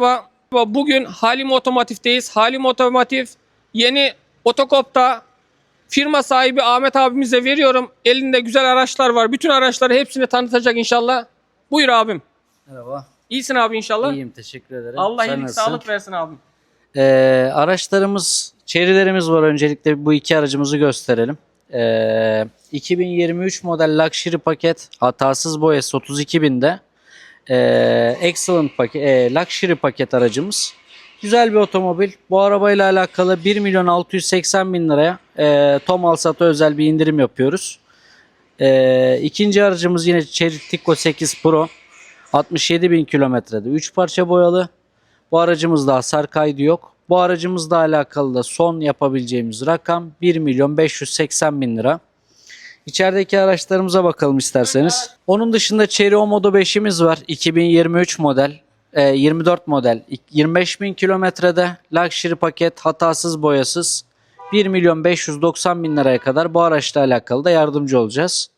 Merhaba. Bugün Halim Otomotiv'teyiz. Halim Otomotiv yeni otokopta firma sahibi Ahmet abimize veriyorum. Elinde güzel araçlar var. Bütün araçları hepsini tanıtacak inşallah. Buyur abim. Merhaba. İyisin abi inşallah. İyiyim teşekkür ederim. Allah Sen iyilik nasılsın? sağlık versin abim. Ee, araçlarımız, çerilerimiz var. Öncelikle bu iki aracımızı gösterelim. Ee, 2023 model Luxury paket hatasız boyası 32 binde. Ee, excellent paket, e, Luxury paket aracımız. Güzel bir otomobil. Bu arabayla alakalı 1 milyon 680 bin liraya e, Tom Alsat'a özel bir indirim yapıyoruz. Ee, ikinci aracımız yine Chery Tico 8 Pro. 67 bin kilometrede 3 parça boyalı. Bu aracımızda hasar kaydı yok. Bu aracımızla alakalı da son yapabileceğimiz rakam 1 milyon 580 bin lira. İçerideki araçlarımıza bakalım isterseniz. Onun dışında Chery Omodo 5'imiz var. 2023 model. e, 24 model. 25 bin kilometrede. Luxury paket hatasız boyasız. 1 milyon 590 bin liraya kadar bu araçla alakalı da yardımcı olacağız.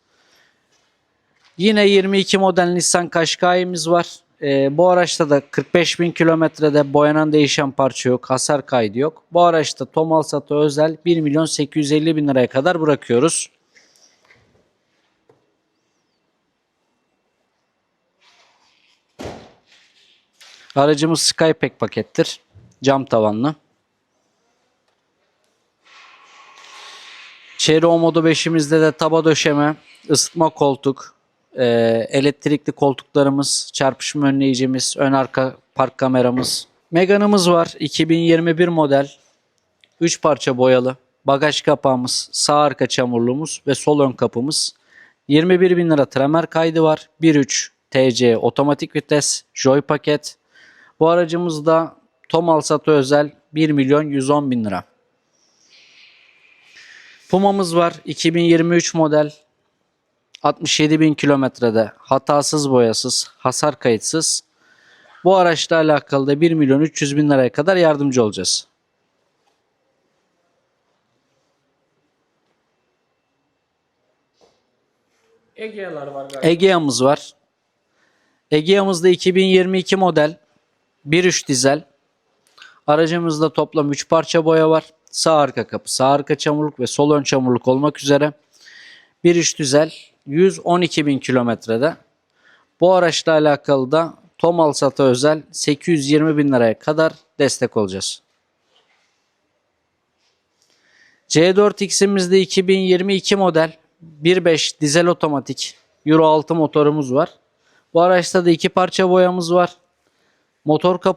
Yine 22 model Nissan Qashqai'miz var. Ee, bu araçta da 45 bin kilometrede boyanan değişen parça yok. Hasar kaydı yok. Bu araçta Tom Alsat'a özel 1 milyon 850 bin liraya kadar bırakıyoruz. Aracımız Skypack pakettir. Cam tavanlı. Chery Omodo 5'imizde de taba döşeme, ısıtma koltuk, e, elektrikli koltuklarımız, çarpışma önleyicimiz, ön arka park kameramız. Megane'ımız var. 2021 model. 3 parça boyalı. Bagaj kapağımız, sağ arka çamurluğumuz ve sol ön kapımız. 21 bin lira tremer kaydı var. 1.3 TC otomatik vites, Joy paket. Bu aracımızda Tom Alsat'a özel 1 milyon 110 bin lira. Puma'mız var. 2023 model. 67 bin kilometrede hatasız boyasız, hasar kayıtsız. Bu araçla alakalı da 1 milyon 300 bin liraya kadar yardımcı olacağız. Egea'lar var galiba. Egea'mız var. Egea'mızda 2022 model 1.3 dizel. Aracımızda toplam 3 parça boya var. Sağ arka kapı, sağ arka çamurluk ve sol ön çamurluk olmak üzere. 1.3 dizel 112 bin kilometrede. Bu araçla alakalı da Tom Alsat'a özel 820 bin liraya kadar destek olacağız. C4X'imizde 2022 model 1.5 dizel otomatik Euro 6 motorumuz var. Bu araçta da iki parça boyamız var. Motor kapı